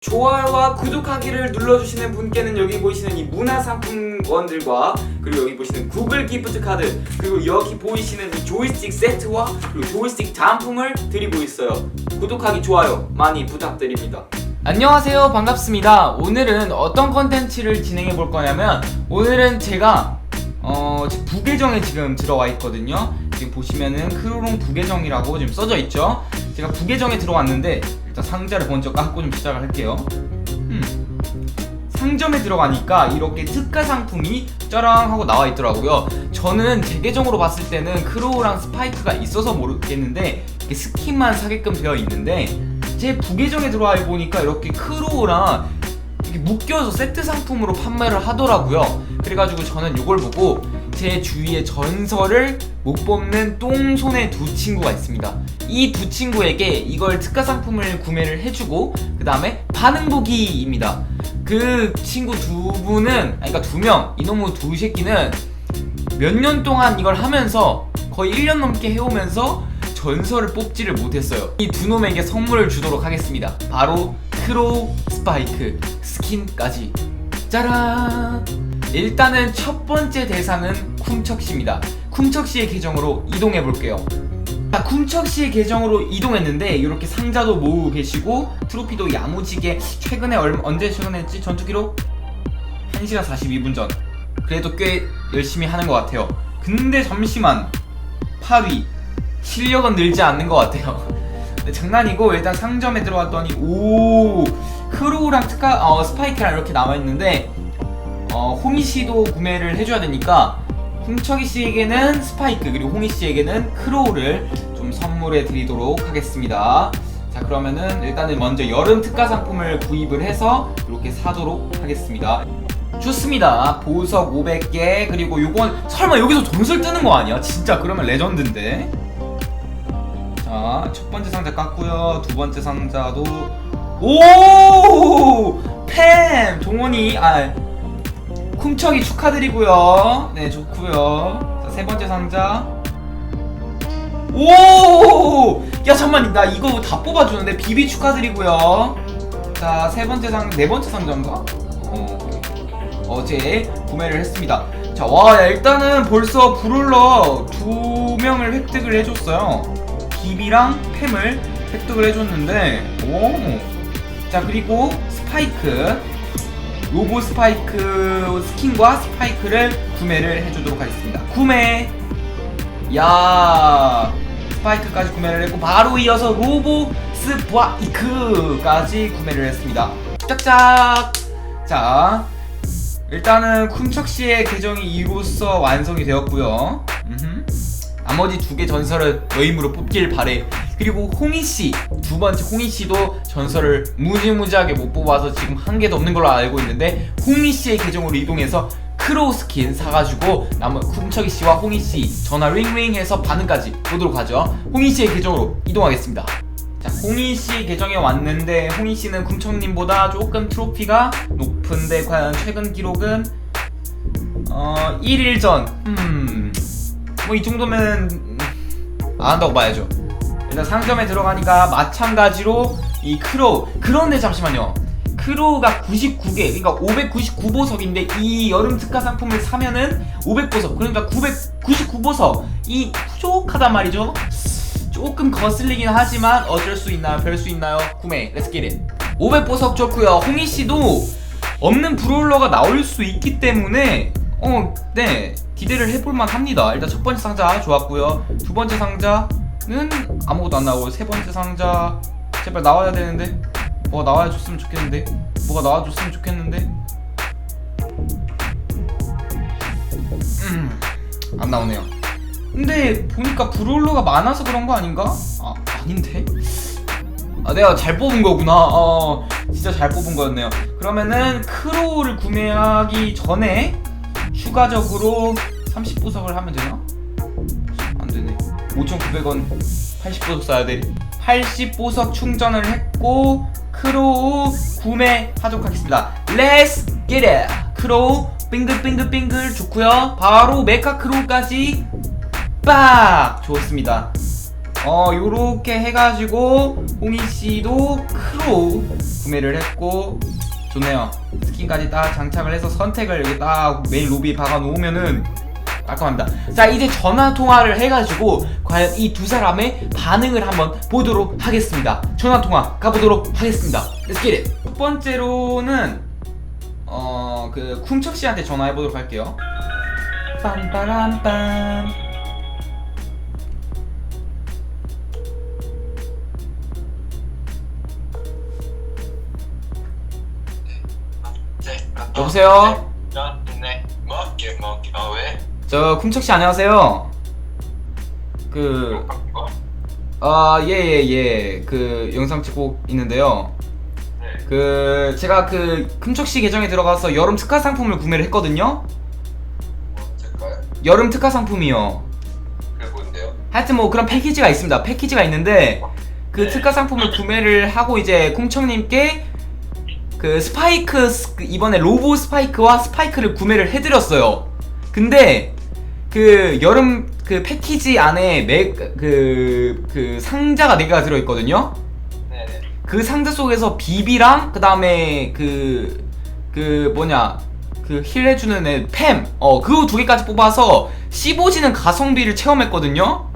좋아요와 구독하기를 눌러주시는 분께는 여기 보이시는 이 문화상품권들과 그리고 여기 보시는 구글 기프트 카드 그리고 여기 보이시는 이 조이스틱 세트와 그리고 조이스틱 단품을 드리고 있어요. 구독하기 좋아요 많이 부탁드립니다. 안녕하세요 반갑습니다 오늘은 어떤 컨텐츠를 진행해 볼 거냐면 오늘은 제가 어 부계정에 지금 들어와 있거든요 지금 보시면은 크로롱 부계정이라고 지금 써져 있죠 제가 부계정에 들어왔는데 일단 상자를 먼저 깎고 좀 시작을 할게요 음. 상점에 들어가니까 이렇게 특가 상품이 짜랑 하고 나와 있더라고요 저는 제 계정으로 봤을 때는 크로우랑 스파이크가 있어서 모르겠는데 스킨만 사게끔 되어 있는데 제 부계정에 들어와 보니까 이렇게 크로우랑 이렇게 묶여서 세트 상품으로 판매를 하더라고요. 그래가지고 저는 이걸 보고 제 주위에 전설을 못 뽑는 똥손의 두 친구가 있습니다. 이 두 친구에게 이걸 특가 상품을 구매를 해주고 그 다음에 반응 보기입니다. 그 친구 두 분은 그러니까 두 명 이놈의 두 새끼는 몇 년 동안 이걸 하면서 거의 1년 넘게 해오면서 전설을 뽑지를 못했어요. 이 두 놈에게 선물을 주도록 하겠습니다. 바로 크로우 스파이크 스킨까지. 짜란! 일단은 첫 번째 대상은 쿰척 씨입니다. 쿰척 씨의 계정으로 이동해 볼게요. 자, 쿰척 씨의 계정으로 이동했는데 이렇게 상자도 모으고 계시고 트로피도 야무지게 최근에 얼, 언제 최근에 했지? 전투 기록? 1시간 42분 전. 그래도 꽤 열심히 하는 것 같아요. 근데 잠시만 8위 실력은 늘지 않는 것 같아요. 장난이고 일단 상점에 들어왔더니 오 크로우랑 특가 어, 스파이크랑 이렇게 나와 있는데 어, 홍희 씨도 구매를 해줘야 되니까 홍철이 씨에게는 스파이크 그리고 홍희 씨에게는 크로우를 좀 선물해 드리도록 하겠습니다. 자 그러면은 일단은 먼저 여름 특가 상품을 구입을 해서 이렇게 사도록 하겠습니다. 좋습니다. 보석 500개 그리고 요건 설마 여기서 전설 뜨는 거 아니야? 진짜 그러면 레전드인데. 자, 첫 번째 상자 깠고요. 두 번째 상자도 오! 팸! 동원이 아 쿰척이 축하드리고요. 네, 좋고요. 자, 세 번째 상자. 오! 야, 잠깐만. 나 이거 다 뽑아 주는데 비비 축하드리고요. 자, 세 번째 상, 네 번째 상자인가? 어, 어제 구매를 했습니다. 자, 와, 야, 일단은 벌써 브룰러 두 명을 획득을 해줬어요. 비비랑 팸을 획득을 해줬는데, 오. 자, 그리고 스파이크. 로보 스파이크 스킨과 스파이크를 구매를 해주도록 하겠습니다. 구매! 야 스파이크까지 구매를 했고, 바로 이어서 로보 스파이크까지 구매를 했습니다. 짝짝! 자, 일단은 쿰척 씨의 계정이 이로써 완성이 되었고요. 나머지 두 개 전설을 너임으로 뽑길 바래. 그리고 홍희 씨, 두 번째 홍희 씨도 전설을 무지무지하게 못 뽑아서 지금 한 개도 없는 걸로 알고 있는데 홍희 씨의 계정으로 이동해서 크로우 스킨 사가지고 남은 쿰척이 씨와 홍희 씨 전화 링링 해서 반응까지 보도록 하죠. 홍희 씨의 계정으로 이동하겠습니다. 자, 홍희 씨 계정에 왔는데 홍희 씨는 쿰척님보다 조금 트로피가 높은데 과연 최근 기록은 어 1일 전. 음. 뭐 이 정도면 음, 안 한다고 봐야죠. 일단 상점에 들어가니까 마찬가지로 이 크로우. 그런데 잠시만요. 크로우가 99개, 그러니까 599보석인데 이 여름 특가 상품을 사면은 500보석, 그러니까 999보석. 이 부족하단 말이죠. 조금 거슬리긴 하지만 어쩔 수 있나요? 별 수 있나요? 구매. 렛츠 기릿. 500보석 좋고요. 홍희 씨도 없는 브롤러가 나올 수 있기 때문에 어, 네. 기대를 해볼 만 합니다. 일단 첫 번째 상자 좋았고요. 두 번째 상자는 아무것도 안 나오고 세 번째 상자 제발 나와야 되는데 뭐가 나와야 줬으면 좋겠는데 뭐가 나와줬으면 좋겠는데 음, 안 나오네요. 근데 보니까 브롤러가 많아서 그런 거 아닌가? 아 아닌데? 아 내가 잘 뽑은 거구나. 어 진짜 잘 뽑은 거였네요. 그러면은 크로우를 구매하기 전에 추가적으로 30보석을 하면 되나? 안 되네. 5,900원 80보석 써야 돼. 80보석 충전을 했고 크로우 구매하도록 하겠습니다. Let's get it. 크로우 빙글빙글빙글 좋고요. 바로 메카 크로우까지 빡 좋습니다. 어 요렇게 해가지고 홍희 씨도 크로우 구매를 했고 좋네요. 스킨까지 딱 장착을 해서 선택을 여기 딱 메인 로비에 박아 놓으면은 깔끔합니다. 자 이제 전화 통화를 해가지고 과연 이 두 사람의 반응을 한번 보도록 하겠습니다. 전화 통화 가보도록 하겠습니다. Let's get it. 첫 번째로는 어 그 쿵척 씨한테 전화해 보도록 할게요. 빰빠람빰. 여보세요? 아, 네. 먹게 먹게. 아 왜? 저 쿵척 씨 안녕하세요. 그 이거? 아, 예, 예, 예. 그 영상 찍고 있는데요. 네. 그 제가 그 큼척 씨 계정에 들어가서 여름 특화 상품을 구매를 했거든요. 언제까요? 여름 특화 상품이요. 그게 뭔데요? 하여튼 뭐 그런 패키지가 있습니다. 패키지가 있는데 그 특화 상품을 구매를 하고 이제 쿵척님께 그 스파이크 스- 그 이번에 로보 스파이크와 스파이크를 구매를 해드렸어요. 근데 그 여름 그 패키지 안에 맥그 그 상자가 4 개가 들어있거든요. 네네. 그 상자 속에서 비비랑 그 다음에 그, 그 뭐냐, 그 힐 해주는 애, 팸, 어, 그거 두 개까지 뽑아서 15지는 가성비를 체험했거든요?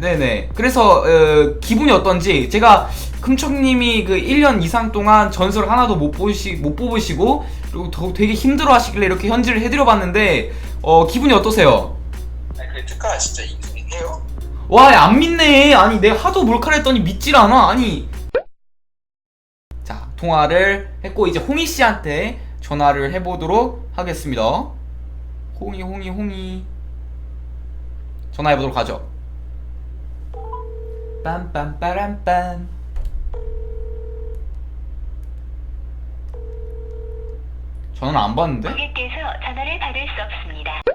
네네. 그래서, 어, 기분이 어떤지, 제가, 금척님이 그 1년 이상 동안 전설 하나도 못 보시, 못 뽑으시고, 그리고 더 되게 힘들어 하시길래 이렇게 현질을 해드려봤는데, 어, 기분이 어떠세요? 아니 그 특가 진짜 인수해요? 와, 안 믿네. 아니, 내가 하도 몰카를 했더니 믿질 않아. 아니. 자, 통화를 했고, 이제 홍희 씨한테 전화를 해보도록 하겠습니다. 홍희, 홍희, 홍희. 전화해보도록 하죠. 빰빰빠람빰. 전화를 안 받는데? 고객께서 전화를 받을 수 없습니다.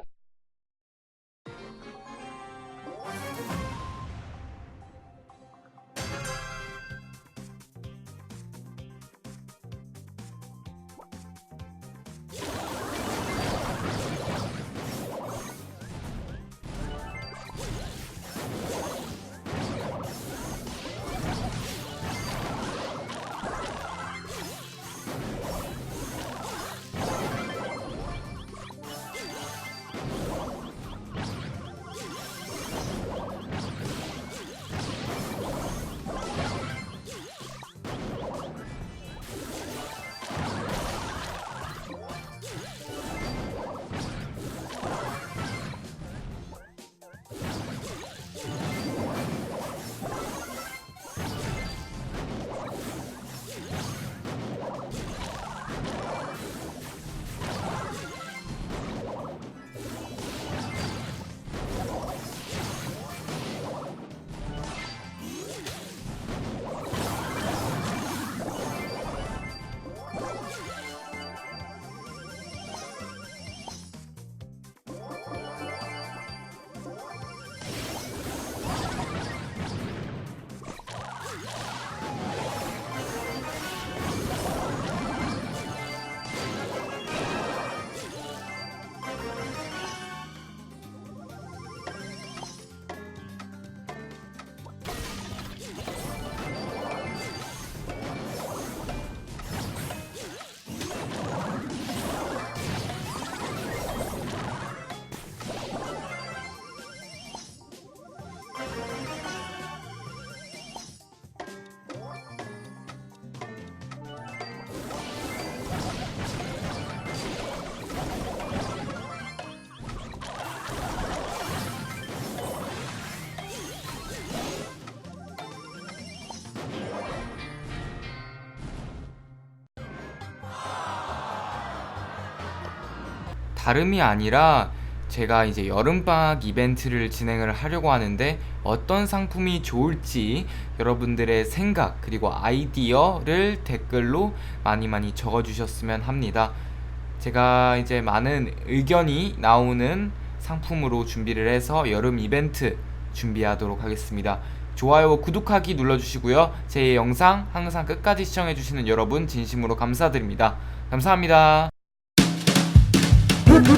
다름이 아니라 제가 이제 여름방학 이벤트를 진행을 하려고 하는데 어떤 상품이 좋을지 여러분들의 생각 그리고 아이디어를 댓글로 많이 많이 적어주셨으면 합니다. 제가 이제 많은 의견이 나오는 상품으로 준비를 해서 여름 이벤트 준비하도록 하겠습니다. 좋아요, 구독하기 눌러주시고요. 제 영상 항상 끝까지 시청해주시는 여러분 진심으로 감사드립니다. 감사합니다.